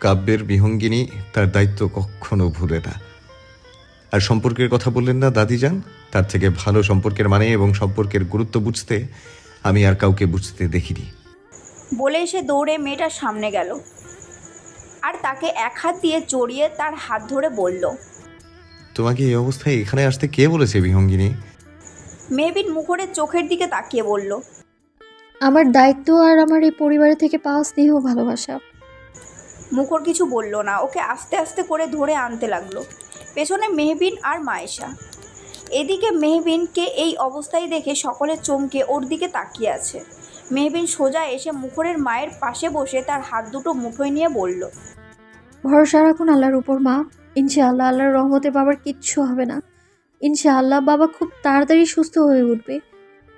কাব্যের বিহঙ্গিনী তার দায়িত্ব কখনো ভুলে না। আর সম্পর্কের কথা বললেন না দাদি যান তার থেকে ভালো সম্পর্কের মানে এবং সম্পর্কের গুরুত্ব বুঝতে আমি আর কাউকে বুঝতে দেখিনি। বলে এসে দৌড়ে মেয়েটার সামনে গেল। আর তাকে এক হাত দিয়ে জড়িয়ে তার হাত ধরে বলল তোমাকে এই অবস্থায় এখানে আসতে কে বলেছে বিহঙ্গিনী? মেহবিন মুখরের চোখের দিকে তাকিয়ে বলল আমার দায়িত্ব আর আমার এই পরিবারের থেকে পাওয়া স্নেহ ভালোবাসা। মুখর কিছু বলল না ওকে আস্তে আস্তে করে ধরে আনতে লাগল। পেছনে মেহবিন আর মায়েশা। এদিকে মেহবিনকে এই অবস্থায় দেখে সকলে চমকে ওর দিকে তাকিয়ে আছে। মেহবিন সোজা এসে মুখরের মায়ের পাশে বসে তার হাত দুটো মুঠোয় নিয়ে বলল ভরসা রাখুন আল্লাহর উপর মা। ইনশাআল্লাহ আল্লাহর রহমতে বাবার কিচ্ছু হবে না। ইনশাআল্লাহ বাবা খুব তাড়াতাড়ি সুস্থ হয়ে উঠবে।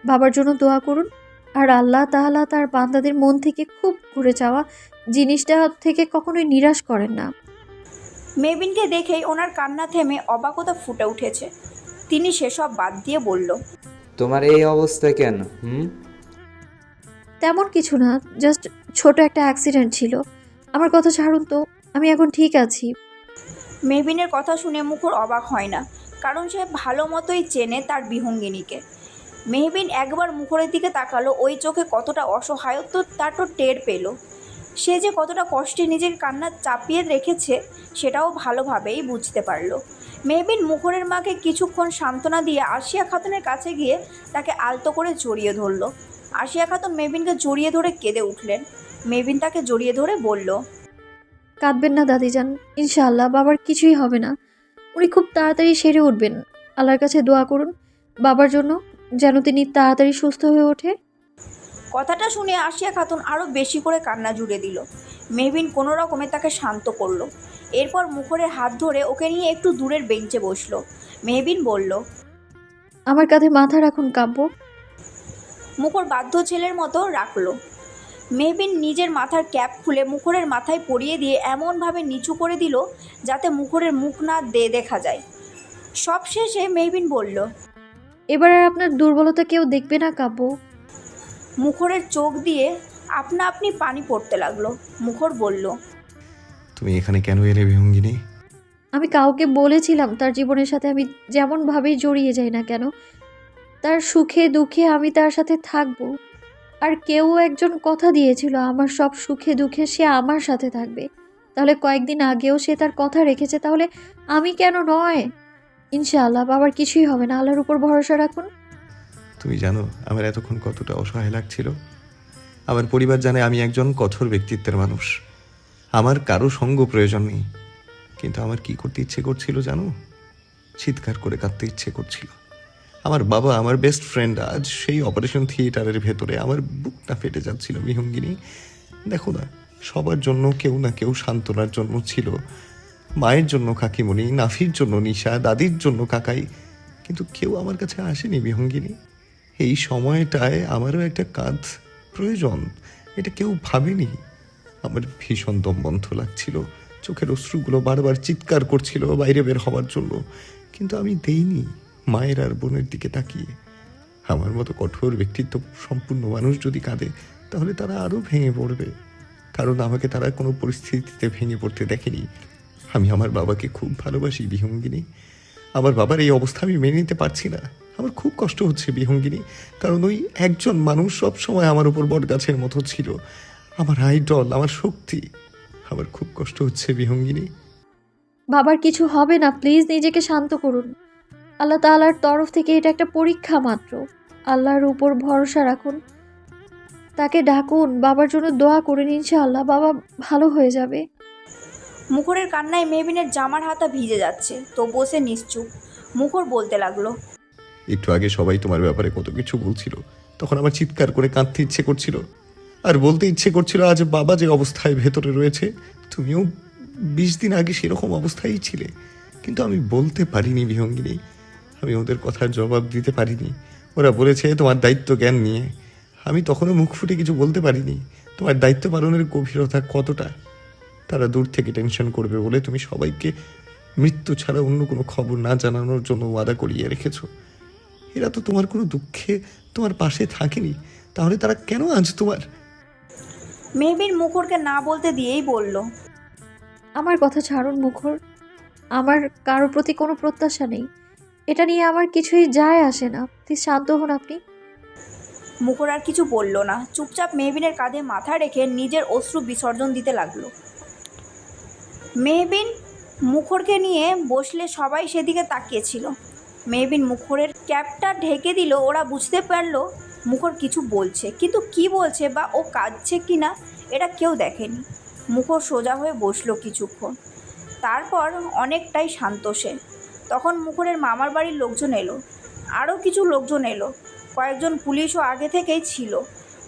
বাবার জন্য দোয়া করুন আর আল্লাহ তাআলা তার বান্দাদের মন থেকে খুব ঘুরে যাওয়া জিনিসটা থেকে কখনোই নিরাশ করেন না। মেবিনকে দেখেই ওনার কান্না থেমে অবাকতা ফুটে উঠেছে। তিনি সেসব বাদ দিয়ে বলল তোমার এই অবস্থা কেন হুম? তেমন কিছু না জাস্ট ছোট একটা অ্যাক্সিডেন্ট ছিল। আমার কথা ছাড়ুন তো আমি এখন ঠিক আছি। মেবিনের কথা শুনে মুখর অবাক হয় না কারণ সে ভালো মতোই চেনে তার বিহঙ্গিনীকে। মেহবিন একবার মুখরের দিকে তাকালো, ওই চোখে কতটা অসহায়ত্ব তার তো টের পেল। সে যে কতটা কষ্টে নিজের কান্না চাপিয়ে রেখেছে, সেটাও ভালোভাবেই বুঝতে পারল। মেহবিন মুখরের মাকে কিছুক্ষণ সান্ত্বনা দিয়ে আশিয়া খাতুনের কাছে গিয়ে তাকে আলতো করে জড়িয়ে ধরল। আশিয়া খাতুন মেহবিনকে জড়িয়ে ধরে কেঁদে উঠলেন। মেহবিন তাকে জড়িয়ে ধরে বলল, কাঁদবেন না, দাদিজান। ইনশাআল্লাহ বাবার কিছুই হবে না। উনি খুব তাড়াতাড়ি সেরে উঠবেন। আল্লাহর কাছে দোয়া করুন। বাবার জন্য যেন তিনি তাড়াতাড়ি সুস্থ হয়ে ওঠে। কথাটা শুনে আসিয়া খাতুন আরও বেশি করে কান্না জুড়ে দিল। মেহবিন কোনো রকমে তাকে শান্ত করল। এরপর মুখরের হাত ধরে ওকে নিয়ে একটু দূরের বেঞ্চে বসল। মেহবিন বলল আমার কাঁধে মাথা রাখুন কাব্য। মুখর বাধ্য ছেলের মতো রাখল। মেহবিন নিজের মাথার ক্যাপ খুলে মুখরের মাথায় পরিয়ে দিয়ে এমনভাবে নিচু করে দিল যাতে মুখরের মুখ না দে দেখা যায়। সব শেষে মেহবিন বলল এবার আর আপনার দুর্বলতা কেউ দেখবে না কাব্য। মুখরের চোখ দিয়ে আপনা আপনি পানি পড়তে লাগল। মুখর বলল তুমি এখানে কেন এলে বিহঙ্গিনী? আমি কাউকে বলেছিলাম তার জীবনের সাথে আমি যেমনভাবেই জড়িয়ে যাই না কেন তার সুখে দুঃখে আমি তার সাথে থাকব। আর কেউ একজন কথা দিয়েছিল আমার সব সুখে দুঃখে সে আমার সাথে থাকবে। তাহলে কয়েকদিন আগেও সে তার কথা রেখেছে তাহলে আমি কেন নয়? ইনশাআল্লাহ বাবার কিছুই হবে না। আল্লাহর উপর ভরসা রাখুন। তুমি জানো, আমার এতক্ষণ কতটা অসহায় লাগছিল। আমার পরিবার জানে আমি একজন কঠোর ব্যক্তিত্বের মানুষ। আমার কারও সঙ্গ প্রয়োজন নেই। কিন্তু আমার কি করতে ইচ্ছে করছিল জানো? চিৎকার করে কাঁদতে ইচ্ছে করছিল। আমার বাবা, আমার বেস্ট ফ্রেন্ড আজ সেই অপারেশন থিয়েটারের ভেতরে আমার বুকটা ফেটে যাচ্ছিল বিহঙ্গিনী দেখো না, সবার জন্য কেউ না কেউ সান্ত্বনার জন্য ছিল। মায়ের জন্য কাকিমণি, নাফির জন্য নিশা, দাদির জন্য কাকাই। কিন্তু কেউ আমার কাছে আসেনি, বিহঙ্গিনী। এই সময়টায় আমারও একটা কাঁধ প্রয়োজন, এটা কেউ ভাবেনি। আমার ভীষণ দম বন্ধ লাগছিল, চোখের অশ্রুগুলো বারবার চিৎকার করছিল বাইরে বের হওয়ার জন্য। কিন্তু আমি দেইনি মায়ের আর বোনের দিকে তাকিয়ে। আমার মতো কঠোর ব্যক্তিত্ব, সম্পূর্ণ মানুষ যদি কাঁদে, তাহলে তারা আরও ভেঙে পড়বে। কারণ আমাকে তারা কোনো পরিস্থিতিতে ভেঙে পড়তে দেখেনি। আমি আমার বাবাকে খুব ভালোবাসি, বিহঙ্গিনী। আমার বাবার এই অবস্থা আমি মেনে নিতে পারছি না। আমার খুব কষ্ট হচ্ছে বিহঙ্গিনী, কারণ ওই একজন মানুষ সব সময় আমার উপর বটগাছের মতো ছিল। আমার আইডল, আমার শক্তি, আমার খুব কষ্ট হচ্ছে বিহঙ্গিনী। বাবার কিছু হবে না, প্লিজ নিজেকে শান্ত করুন। আল্লাহ তাআলার তরফ থেকে এটা একটা পরীক্ষা মাত্র। আল্লাহর উপর ভরসা রাখুন। তাকে ডাকুন, বাবার জন্য দোয়া করুন, ইনশাআল্লাহ বাবা ভালো হয়ে যাবে। মুখরের কান্নায় মেহবিনের জামার হাতা ভিজে যাচ্ছে তো বসে নিশ্চুপ। মুখর বলতে লাগল, একটু আগে সবাই তোমার ব্যাপারে কত কিছু বলছিল, তখন আমার চিৎকার করে কাঁদতে ইচ্ছে করছিল। আর বলতে ইচ্ছে করছিল আজ বাবা যে অবস্থায় ভেতরে রয়েছে, তুমিও বিশ দিন আগে সেরকম অবস্থায় ছিলে। কিন্তু আমি বলতে পারিনি বিহঙ্গিনী, আমি ওদের কথার জবাব দিতে পারিনি। ওরা বলেছে তোমার দায়িত্ব জ্ঞান নিয়ে। আমি তখনও মুখ ফুটে কিছু বলতে পারিনি, তোমার দায়িত্ব পালনের গভীরতা কতটা? তারা দূর থেকে টেনশন করবে বলে তুমি সবাইকে মৃত্যু ছাড়া অন্য কোনো খবর না জানানোর জন্য ওয়াদা করিয়ে রেখেছো। এরা তো তোমার কোনো দুঃখে তোমার পাশে থাকেনি। তাহলে তারা কেন আজ তোমার? মেহবিন মুখরকে না বলতে দিয়েই বলল। আমার কথা ছাড়ুন মুখর। আমার কারোর প্রতি কোনো প্রত্যাশা নেই। এটা নিয়ে আমার কিছুই যায় আসে না। প্লিজ শান্ত হন আপনি। মুখর আর কিছু বলল না। চুপচাপ মেহবিনের কাঁধে মাথা রেখে নিজের অশ্রু বিসর্জন দিতে লাগল। মেহবিন মুখরকে নিয়ে বসলে সবাই সেদিকে তাকিয়েছিল। মেহবিন মুখরের ক্যাপটা ঢেকে দিল, ওরা বুঝতে পারল মুখর কিছু বলছে। কিন্তু কি বলছে বা ও কাঁদছে কি না, এটা কেউ দেখেনি। মুখর সোজা হয়ে বসল কিছুক্ষণ। তারপর অনেকটাই শান্ত সে। তখন মুখরের মামার বাড়ির লোকজন এলো। আরও কিছু লোকজন এলো। কয়েকজন পুলিশও আগে থেকেই ছিল।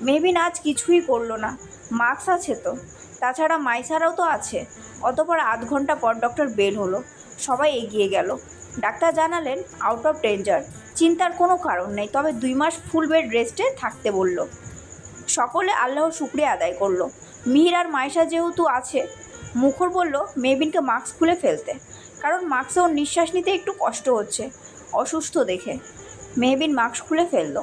মেহবিন আজ কিছুই করল না। মাস্ক আছে তো। তাছাড়া মাইসারাও তো আছে। অতপর আধ ঘণ্টা পর ডক্টর বের হলো। সবাই এগিয়ে গেল। ডাক্তার জানালেন আউট অফ ডেঞ্জার চিন্তার কোনো কারণ নেই, তবে দুই মাস ফুল বেড রেস্টে থাকতে বলল। সকলে আল্লাহর শুক্রিয়া আদায় করল। মিহির আর মাইশা যেহেতু আছে, মুখর বলল, মেহবিনকে মাস্ক খুলে ফেলতে। কারণ মাস্কে ওর নিঃশ্বাস নিতে একটু কষ্ট হচ্ছে, অসুস্থ দেখে। মেহবিন মাস্ক খুলে ফেলল।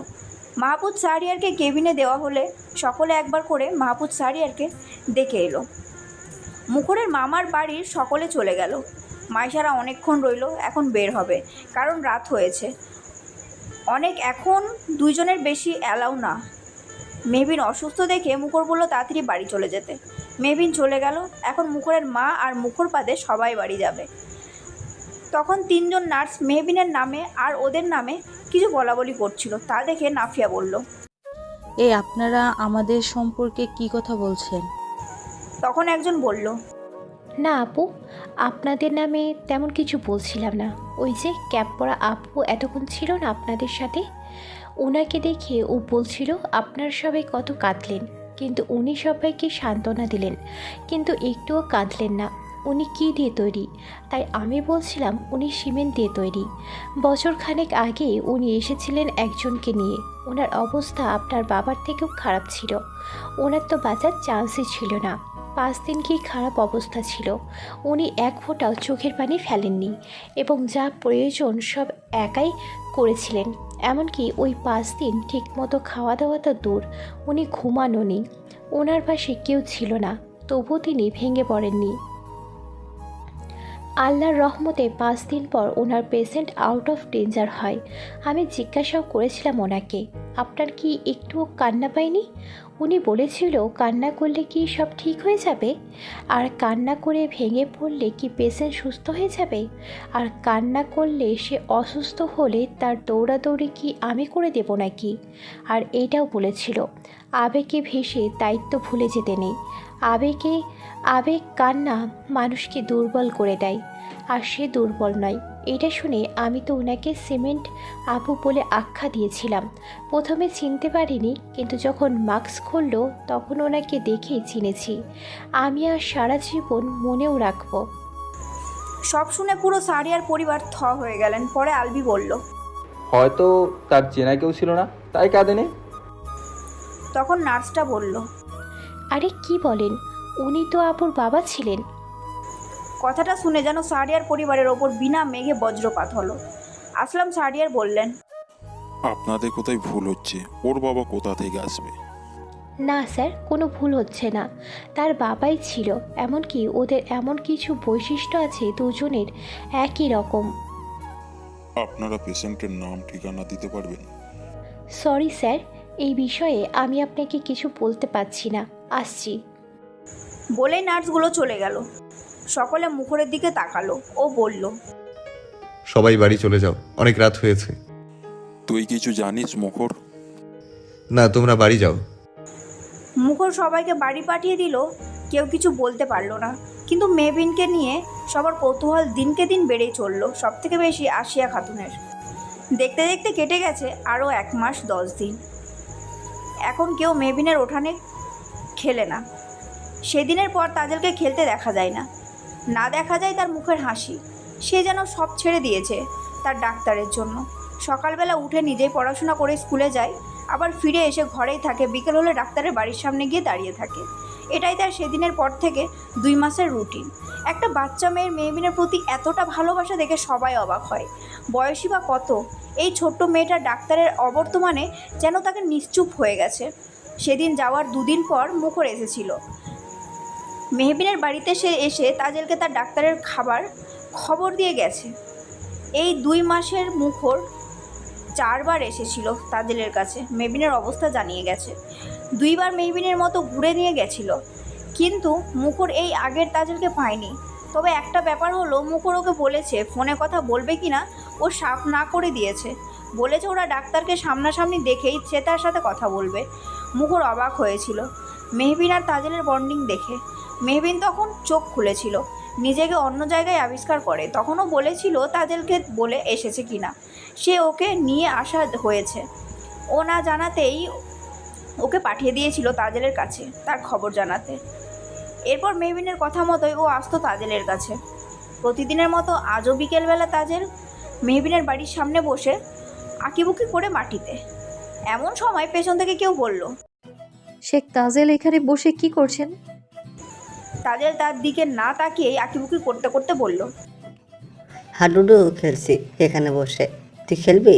মাহবুদ সারিয়ারকে কেবিনে দেওয়া হলে সকলে একবার করে মাহবুদ সারিয়ারকে দেখে এলো। মুখরের মামার বাড়ির সকলে চলে গেল। মাইশারা অনেকক্ষণ রইল, এখন বের হবে, কারণ রাত হয়েছে। অনেক এখন দুইজনের বেশি অ্যালাউ না। মেহবিন অসুস্থ দেখে মুখর বলল, তাড়াতাড়ি বাড়ি চলে যেতে। মেহবিন চলে গেল, এখন মুখরের মা আর মুখর পাদে সবাই বাড়ি যাবে। তখন তিনজন নার্স মেহবিনের নামে আর ওদের নামে কিছু বলাবলি করছিল। তা দেখে নাফিয়া বলল এ আপনারা আমাদের সম্পর্কে কি কথা বলছেন? তখন একজন বলল না আপু আপনাদের নামে তেমন কিছু বলছিলাম না। ওই যে ক্যাপ পরা আপু এতক্ষণ ছিল না আপনাদের সাথে? ওনাকে দেখে ও বলছিল আপনার সবাই কত কাঁদলেন কিন্তু উনি সবাইকে সান্ত্বনা দিলেন কিন্তু একটুও কাঁদলেন না। উনি কী দিয়ে তৈরি? তাই আমি বলছিলাম উনি সিমেন্ট দিয়ে তৈরি। বছর খানেক আগে উনি এসেছিলেন একজনকে নিয়ে। ওনার অবস্থা আপনার বাবার থেকেও খারাপ ছিল। ওনার তো বাঁচার চান্সই ছিল না। পাঁচ দিন কি খারাপ অবস্থা ছিল। উনি এক ফোঁটাও চোখের পানি ফেলেননি এবং যা প্রয়োজন সব একাই করেছিলেন। এমনকি ওই পাঁচ দিন ঠিকমতো খাওয়া দাওয়া তো দূর, উনি ঘুমানোনি। ওনার পাশে কেউ ছিল না, তবুও তিনি ভেঙে পড়েননি। আল্লাহর রহমতে পাঁচ দিন পর ওনার পেশেন্ট আউট অফ ডেঞ্জার হয়। আমি জিজ্ঞাসাও করেছিলাম ওনাকে, আপনার কি একটুও কান্না পায়নি উনি বলেছিল, কান্না করলে কি সব ঠিক হয়ে যাবে? আর কান্না করে ভেঙে পড়লে কি পেশেন্ট সুস্থ হয়ে যাবে? আর কান্না করলে সে অসুস্থ হলে তার দৌড়াদৌড়ি কি আমি করে দেব নাকি? আর এইটাও বলেছিল, আবেগে ভেসে দায়িত্ব ভুলে যেতে নেই। আবেগে আবেগ কান্না মানুষকে দুর্বল করে দেয় আর সে দুর্বল নয়। এটা শুনে আমি তো ওনাকে সিমেন্ট আপু বলে আখ্যা দিয়েছিলাম। প্রথমে চিনতে পারিনি কিন্তু যখন মাস্ক খুললো তখন ওনাকে দেখেই চিনেছি। আমি আর সারা জীবন মনেও রাখব। সব শুনে পুরো সারিয়ার পরিবার থ হয়ে গেলেন পরে আলবি বলল হয়তো তার চেনা কেউ ছিল না তাই কাঁদেনি? তখন নার্সটা বলল আরে কি বলেন? উনি তো আপুর বাবা ছিলেন। কথাটা শুনে যেন সারিয়ার পরিবারের ওপর বিনা মেঘে বজ্রপাত হলো। আসলাম সারিয়ার বললেন আপনাদের কোথায় ভুল হচ্ছে? ওর বাবা কোথা থেকে আসবে? না স্যার কোনো ভুল হচ্ছে না। তার বাবাই ছিল এমনকি ওদের এমন কিছু বৈশিষ্ট্য আছে দুজনের একই রকম। আপনারা পেশেন্টের নাম ঠিকানা দিতে পারবেন? সরি স্যার এই বিষয়ে আমি আপনাকে কিছু বলতে পারছি না। আসছি। বলে নার্সগুলো চলে গেল। সকলে মুখরের দিকে তাকালো। ও বলল সবাই বাড়ি চলে যাও অনেক রাত হয়েছে। তুই কিছু জানিস মুখর? না তোমরা বাড়ি যাও। মুখর সবাইকে বাড়ি পাঠিয়ে দিল কেউ কিছু বলতে পারল না। কিন্তু মেবিনকে নিয়ে সবার কৌতূহল দিনকে দিন বেড়েই চলল সব থেকে বেশি আসিয়া খাতুনের। দেখতে দেখতে কেটে গেছে আরও এক মাস দশ দিন। এখন কেউ মেবিনের ওঠানে খেলে না। সেদিনের পর তাজেলকে খেলতে দেখা যায় না। না দেখা যায় তার মুখের হাসি। সে যেন সব ছেড়ে দিয়েছে তার ডাক্তারের জন্য। সকালবেলা উঠে নিজেই পড়াশোনা করে স্কুলে যায়, আবার ফিরে এসে ঘরেই থাকে, বিকেল হলে ডাক্তারের বাড়ির সামনে গিয়ে দাঁড়িয়ে থাকে। এটাই তার সেদিনের পর থেকে দুই মাসের রুটিন। একটা বাচ্চা মেয়ের মেহবিনের প্রতি এতটা ভালোবাসা দেখে সবাই অবাক হয়। বয়সী বা কত, এই ছোট্ট মেয়েটা ডাক্তারের অবর্তমানে যেন তাকে নিশ্চুপ হয়ে গেছে। সেদিন যাওয়ার দুদিন পর মুখর এসেছিল। মেহবিনের বাড়িতে সে এসে তাজেলকে তার ডাক্তারের খাবার খবর দিয়ে গেছে। এই দুই মাসের মুখর চারবার এসেছিল তাজেলের কাছে। মেহবিনের অবস্থা জানিয়ে গেছে। দুইবার মেহবিনের মতো ঘুরে নিয়ে গেছিল। কিন্তু মুখর এই আগের তাজেলকে পায়নি। তবে একটা ব্যাপার হলো, মুখর ওকে বলেছে, ফোনে কথা বলবে কি না ও সাফ না করে দিয়েছে। বলেছে ওরা ডাক্তারকে সামনাসামনি দেখেই সে তার সাথে কথা বলবে। মুখর অবাক হয়েছিল। মেহবিন আর তাজেলের বন্ডিং দেখে। মেহবিন তখন চোখ খুলেছিল। নিজেকে অন্য জায়গায় আবিষ্কার করে। তখনও বলেছিল তাজেলকে বলে এসেছে কিনা। সে ওকে নিয়ে আসা হয়েছে। ও না জানাতেই ওকে পাঠিয়ে দিয়েছিল তাজেলের কাছে তার খবর জানাতে। এরপর মেহবিনের কথা মতোই ও আসতো তাজেলের কাছে। প্রতিদিনের মতো আজও বিকেলবেলা তাজেল মেহবিনের বাড়ির সামনে বসে আঁকিবুকি করে মাটিতে। এমন সময় পেছন থেকে কেউ বলল শেখ তাজেল এখানে বসে কি করছেন? তাজেল তার দিকে না তাকিয়েই আঁকিবুকি করতে করতে বলল হাডুডু খেলছি এখানে বসে। তুই খেলবি?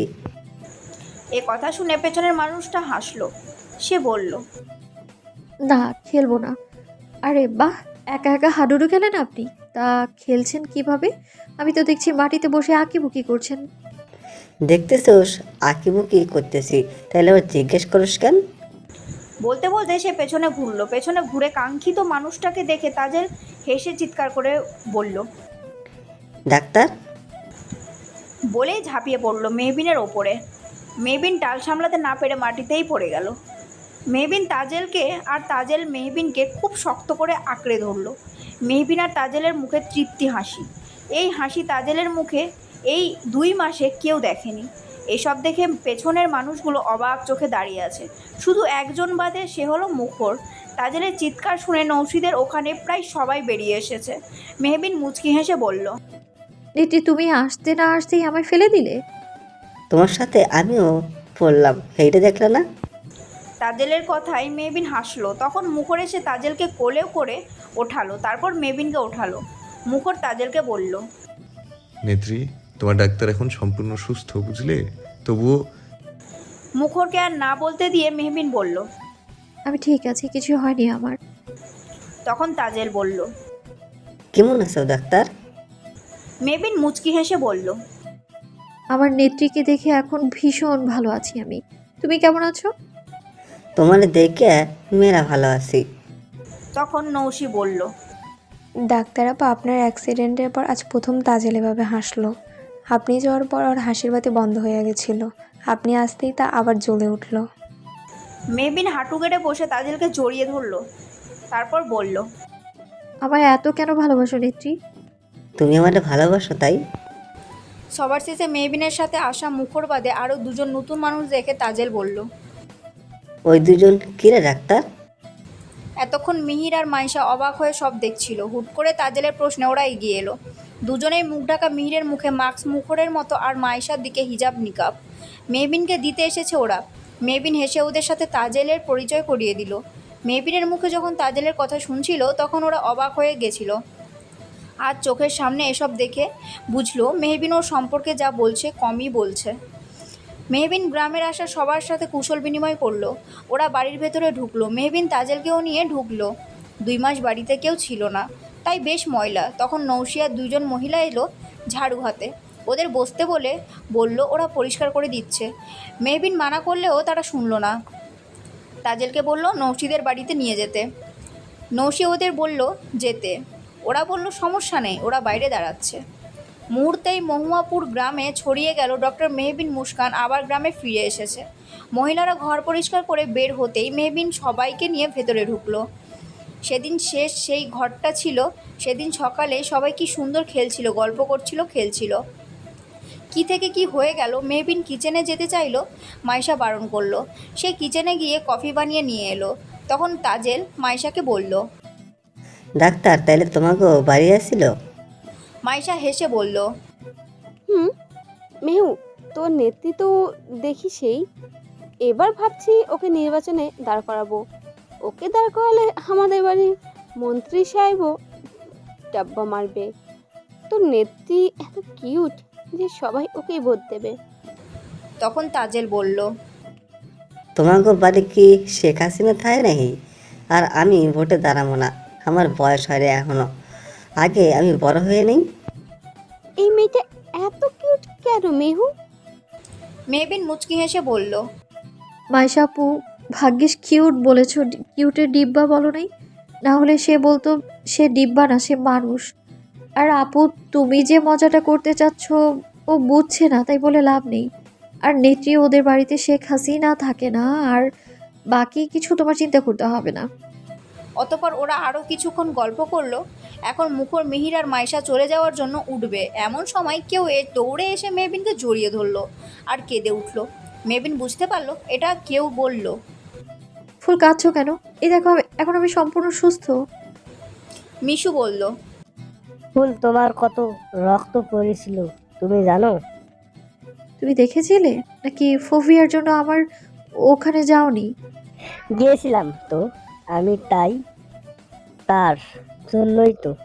এ কথা শুনে পেছনের মানুষটা হাসলো। সে বলল না খেলব না। আরে বাহ একা একা হাডুডু খেলেন আপনি? তা খেলছেন কীভাবে? আমি তো দেখছি মাটিতে বসে আঁকিবুকি করছেন। দেখতেছোস আঁকিবুকি করতেছি? তাহলে আবার জিজ্ঞেস করিস কেন? বলতে বলতে সে পেছনে ঘুরলো পেছনে ঘুরে কাঙ্ক্ষিত মানুষটাকে দেখে তাজেল হেসে চিৎকার করে বলল ডাক্তার? বলেই ঝাঁপিয়ে পড়ল মেহবিনের ওপরে। মেহবিন টাল সামলাতে না পেরে মাটিতেই পড়ে গেল। মেহবিন তাজেলকে আর তাজেল মেহবিনকে খুব শক্ত করে আঁকড়ে ধরলো। মেহবিন আর তাজেলের মুখে তৃপ্তি হাসি। এই হাসি তাজেলের মুখে এই দুই মাসে কেউ দেখেনি। এসব দেখে পেছনের মানুষগুলো অবাক চোখে দাঁড়িয়ে আছে। শুধু একজন বাদে সে হলো মুখর। তাজেলের চিৎকার শুনে নৌশিদের ওখানে প্রায় সবাই বেরিয়ে এসেছে। মেহবিন মুচকি হেসে বলল নেত্রী তুমি আসতে না আসতেই আমায় ফেলে দিলে? তোমার সাথে আমিও পড়লাম। এইটা দেখলে না? তাজেলের কথায় মেবিন হাসলো। তখন মুখর এসে তাজেলকে কোলেও করে ওঠালো। তারপর মেবিনকে ওঠালো। মুখর তাজেলকে বলল নেত্রী তোমার ডাক্তার এখন সম্পূর্ণ সুস্থ বুঝলে? তবুও মুখরকে আর না বলতে দিয়ে মেহবিন বলল আমি ঠিক আছি কিছু হয়নি আমার। তখন তাজেল বলল কেমন আছো ডাক্তার? মেবিন মুচকি হেসে বলল আমার নেত্রীকে দেখে এখন ভীষণ ভালো আছি আমি। তুমি কেমন আছো? তোমার দেখে মেয়েরা ভালো আছি। তখন নৌশি বলল ডাক্তার আপা আপনার অ্যাক্সিডেন্টের পর আজ প্রথম তাজেল এভাবে হাসলো। আপনি যাওয়ার পর ওর হাসির বাতি বন্ধ হয়ে গেছিল। আপনি আসতেই তা আবার জ্বলে উঠল। মেবিন হাঁটু গেড়ে বসে তাজেলকে জড়িয়ে ধরলো তারপর বলল আমায় এত কেন ভালোবাসো নেত্রী? তুমি আমাকে ভালোবাসো তাই? সবার শেষে মেবিনের সাথে আসা মুখর বাদে আরও দুজন নতুন মানুষ দেখে তাজেল বলল ওই দুজন কিরে ডাক্তার? এতক্ষণ মিহির আর মাইশা অবাক হয়ে সব দেখছিল। হুট করে তাজেলের প্রশ্নে ওরা এগিয়ে এলো। দুজনেই মুখ ঢাকা মিহিরের মুখে মাস্ক মুখরের মতো আর মাইশার দিকে হিজাব নিকাব। মেহবিনকে দিতে এসেছে ওরা। মেহবিন হেসে ওদের সাথে তাজেলের পরিচয় করিয়ে দিল। মেহবিনের মুখে যখন তাজেলের কথা শুনছিল, তখন ওরা অবাক হয়ে গেছিল। আর চোখের সামনে এসব দেখে বুঝলো, মেহবিন ওর সম্পর্কে যা বলছে, কমই বলছে। মেহবিন গ্রামের আসা সবার সাথে কুশল বিনিময় করল। ওরা বাড়ির ভেতরে ঢুকলো। মেহবিন তাজেলকেও নিয়ে ঢুকলো। দুই মাস বাড়িতে কেউ ছিল না। তাই বেশ ময়লা। তখন নৌশিয়ার দুজন মহিলা এলো ঝাড়ু হাতে। ওদের বসতে বলে বলল, ওরা পরিষ্কার করে দিচ্ছে। মেহবিন মানা করলেও তারা শুনলো না। তাজেলকে বলল নৌশিদের বাড়িতে নিয়ে যেতে। নৌশি ওদের বলল, যেতে। ওরা বলল, সমস্যা নেই, ওরা বাইরে দাঁড়াচ্ছে। মুহূর্তেই মহুয়াপুর গ্রামে ছড়িয়ে গেল ডক্টর মেহবিন মুস্কান, আবার গ্রামে ফিরে এসেছে। মহিলারা ঘর পরিষ্কার করে বের হতেই মেহবিন সবাইকে নিয়ে ভেতরে ঢুকলো। সেদিন শেষ সেই ঘরটা ছিল সেদিন সকালে সবাই কি সুন্দর খেলছিল গল্প করছিল খেলছিল। কি থেকে কি হয়ে গেল মেহবিন কিচেনে যেতে চাইলো মাইশা বারণ করল। সে কিচেনে গিয়ে কফি বানিয়ে নিয়ে এলো। তখন তাজেল মাইশাকে বলল ডাক্তার তাইলে তোমাকেও বাড়ি আসছিল? মাইশা হেসে বলল হুম মেহু তোর নেত্রী তো দেখি সেই। এবার ভাবছি ওকে নির্বাচনে দাঁড় করাবো। ওকে দাঁড় করালে আমাদের বাড়ির মন্ত্রী সাহেবও ডাব্বা মারবে। তোর নেত্রী এত কিউট যে সবাই ওকেই ভোট দেবে। তখন তাজেল বলল তোমাকে বাড়ি কি শেখ হাসিনা থাকে নাকি? আর আমি ভোটে দাঁড়াবো না আমার বয়স হয় রে এখনও। আগে আমি বড় হয়ে নেই। এই মেয়েটা এত কিউট কেন মেহু? মেহবিন মুচকি হেসে বলল মাইশাপু ভাগ্যিস কিউট বলেছ কিউটের ডিব্বা বলো নাই? না হলে সে বলতো, সে ডিব্বা না, সে মানুষ। আর আপু, তুমি যে মজাটা করতে চাচ্ছ, ও বুঝছে না, তাই বলে লাভ নেই। আর নেত্রী, ওদের বাড়িতে শেখ হাসিনা থাকে না, আর বাকি কিছু তোমার চিন্তা করতে হবে না। অতপর ওরা আরও কিছুক্ষণ গল্প করল। এখন মুখর মিহির আর মাইশা চলে যাওয়ার জন্য উঠবে। এমন সময় কেউ এ দৌড়ে এসে মেবিনকে জড়িয়ে ধরলো আর কেঁদে উঠল। মেহবিন বুঝতে পারল, এটা কেউ বলল। ফুল কাঁদছো কেন? এই দেখো আমি- এখন আমি সম্পূর্ণ সুস্থ। মিশু বলল ফুল তোমার কত রক্ত পড়েছিল তুমি জানো? তুমি দেখেছিলে? নাকি ফোভিয়ার জন্য আমার ওখানে যাওনি? গিয়েছিলাম তো আমি তাই তার জন্যই তো।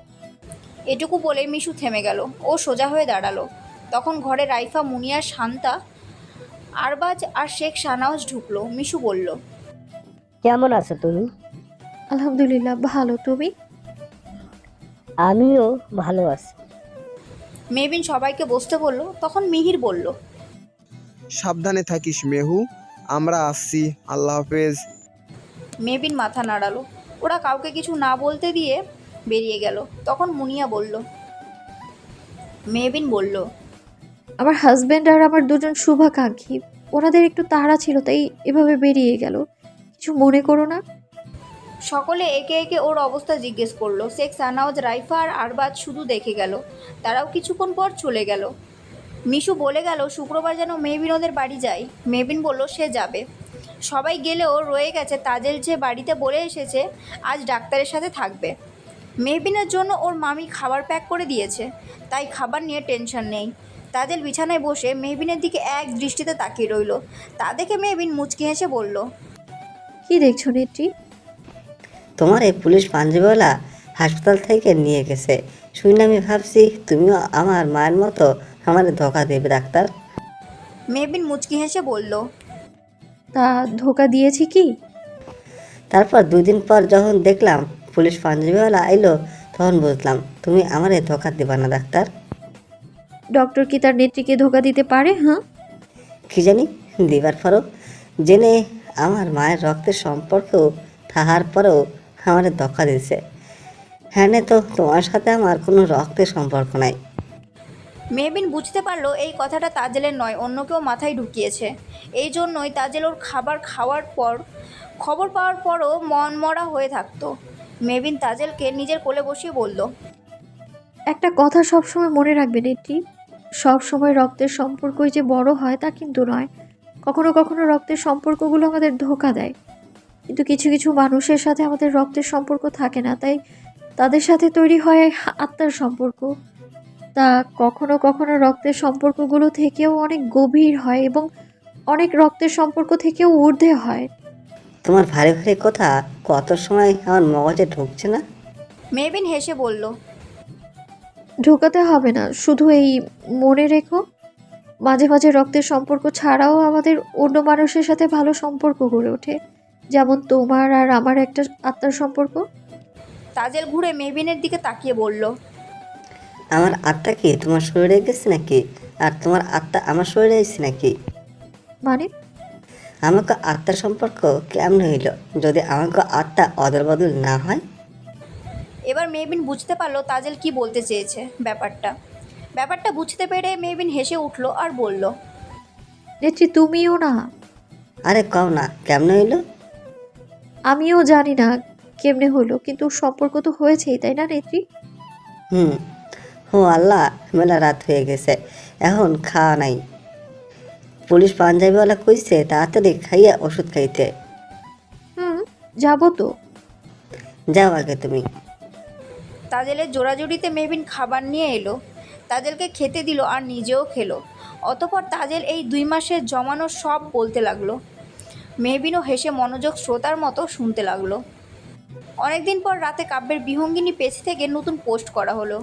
এটুকু বলে মিশু থেমে গেল। ও সোজা হয়ে দাঁড়াল। তখন ঘরে রাইফা মুনিয়া শান্তা আরবাজ আর শেখ শাহনাওয়াজ ঢুকলো। মিশু বলল কেমন আছো তুমি? আলহামদুলিল্লাহ ভালো। তুমি? আমিও ভালো আছি। মেবিন সবাইকে বসতে বলল তখন মিহির বলল সাবধানে থাকিস মেহু আমরা আসছি আল্লাহ হাফেজ। মেবিন মাথা নাড়ালো। ওরা কাউকে কিছু না বলতে দিয়ে বেরিয়ে গেল। তখন মুনিয়া বলল মেবিন বলল আমার হাজব্যান্ড আর আমার দুজন শুভাকাঙ্ক্ষী ওনাদের একটু তাড়া ছিল তাই এভাবে বেরিয়ে গেল। কিছু মনে করো না? সকলে একে একে ওর অবস্থা জিজ্ঞেস করল। শেখ সানাওয়াজ, রাইফা আর আরবাজ শুধু দেখে গেল। তারাও কিছুক্ষণ পর চলে গেল। মিশু বলে গেল, শুক্রবার যেন মেহবিন ওদের বাড়ি যায় মেহবিন বলল, সে যাবে। সবাই গেলেও রয়ে গেছে তাজেল যে বাড়িতে বলে এসেছে, আজ ডাক্তারের সাথে থাকবে। মেহবিনের জন্য ওর মামি খাবার প্যাক করে দিয়েছে। তাই খাবার নিয়ে টেনশন নেই। তাজেল বিছানায় বসে মেহবিনের দিকে এক দৃষ্টিতে তাকিয়ে রইল। তা দেখে মেহবিন মুচকি হেসে বলল কি দেখছ নেত্রী? তোমার এই পুলিশ পাঞ্জাবিওয়ালা হাসপাতাল থেকে নিয়ে গেছে। শুনে আমি ভাবছি তুমিও আমার মায়ের মতো আমার ধোকা দেবে ডাক্তার। মেহবিন মুচকি হেসে বলল তা ধোকা দিয়েছি কি? তারপর দুই দিন পর যখন দেখলাম পুলিশ পাঞ্জাবিওয়ালা আইলো তখন বুঝলাম তুমি আমারে ধোকা দেবা না ডাক্তার। ডক্টর কি তার নেত্রীকে ধোকা দিতে পারে হ্যাঁ? কি জানি দিবার পরও। জেনে আমার মায়ের রক্তের সম্পর্ক থাকার পরেও আমার ধোকা দিছে হ্যাঁ নে তো তোমার সাথে আমার কোনো রক্তের সম্পর্ক নাই। মেহবিন বুঝতে পারল এই কথাটা তাজেলের নয় অন্য কেউ মাথায় ঢুকিয়েছে। এই জন্যই তাজেল ওর খাবার খাওয়ার পর খবর পাওয়ার পরও মন মরা হয়ে থাকতো। মেহবিন তাজেলকে নিজের কোলে বসিয়ে বলল একটা কথা সবসময় মনে রাখবে নেত্রী সব সময় রক্তের সম্পর্কই যে বড় হয় তা কিন্তু নয়। কখনো কখনো রক্তের সম্পর্কগুলো আমাদের ধোকা দেয়। কিন্তু কিছু কিছু মানুষের সাথে আমাদের রক্তের সম্পর্ক থাকে না তাই তাদের সাথে তৈরি হয় আত্মার সম্পর্ক। তা কখনো কখনো রক্তের সম্পর্কগুলো থেকেও অনেক গভীর হয় এবং অনেক রক্তের সম্পর্ক থেকেও ঊর্ধ্বে হয়। তোমার ভারী ভারী কথা কত সময় আমার মগজে ঢুকছে না? মেবিন হেসে বলল ঢোকাতে হবে না শুধু এই মনে রেখো। মাঝে মাঝে রক্তের সম্পর্ক ছাড়াও আমাদের অন্য মানুষের সাথে ভালো সম্পর্ক গড়ে ওঠে। যেমন তোমার আর আমার একটা আত্মার সম্পর্ক। তাজেল ঘুরে মেহবিনের দিকে তাকিয়ে বলল আমার আত্মা কি তোমার শরীরে গেছে নাকি? আর তোমার আত্মা আমার শরীরে এসেছে নাকি? মানে? আমাকে আত্মার সম্পর্ক কেমন হইল? যদি আমাকে আত্মা অদল বদল না হয়? এবার মেবিন বুঝতে পারল তাজেল কি বলতে চেয়েছে ব্যাপারটা। ব্যাপারটা বুঝতে পেরে মেবিন হেসে উঠল আর বলল নেত্রী তুমিও না। আরে কও না কেমন হইল? আমিও জানি না কেমনে হলো কিন্তু সম্পর্ক তো হয়েছেই তাই না নেত্রী? হুম ও আল্লাহ মেলা রাত হয়ে গেছে এখন খাওয়া নাই। পুলিশ পাঞ্জাবিওয়ালা কইছে তাড়াতাড়ি খাইয়া ওষুধ খাইতে। হুম যাব তো। যাও আগে তুমি। তাজেলের জোড়াজুড়িতে মেবিন খাবার নিয়ে এলো। তাজেলকে খেতে দিল আর নিজেও খেলো। অতপর তাজেল এই দুই মাসের জমানো সব বলতে লাগল। মেহবিনও হেসে মনোযোগ শ্রোতার মতো শুনতে লাগল। অনেকদিন পর রাতে কাব্যের বিহঙ্গিনী পেজ থেকে নতুন পোস্ট করা হলো।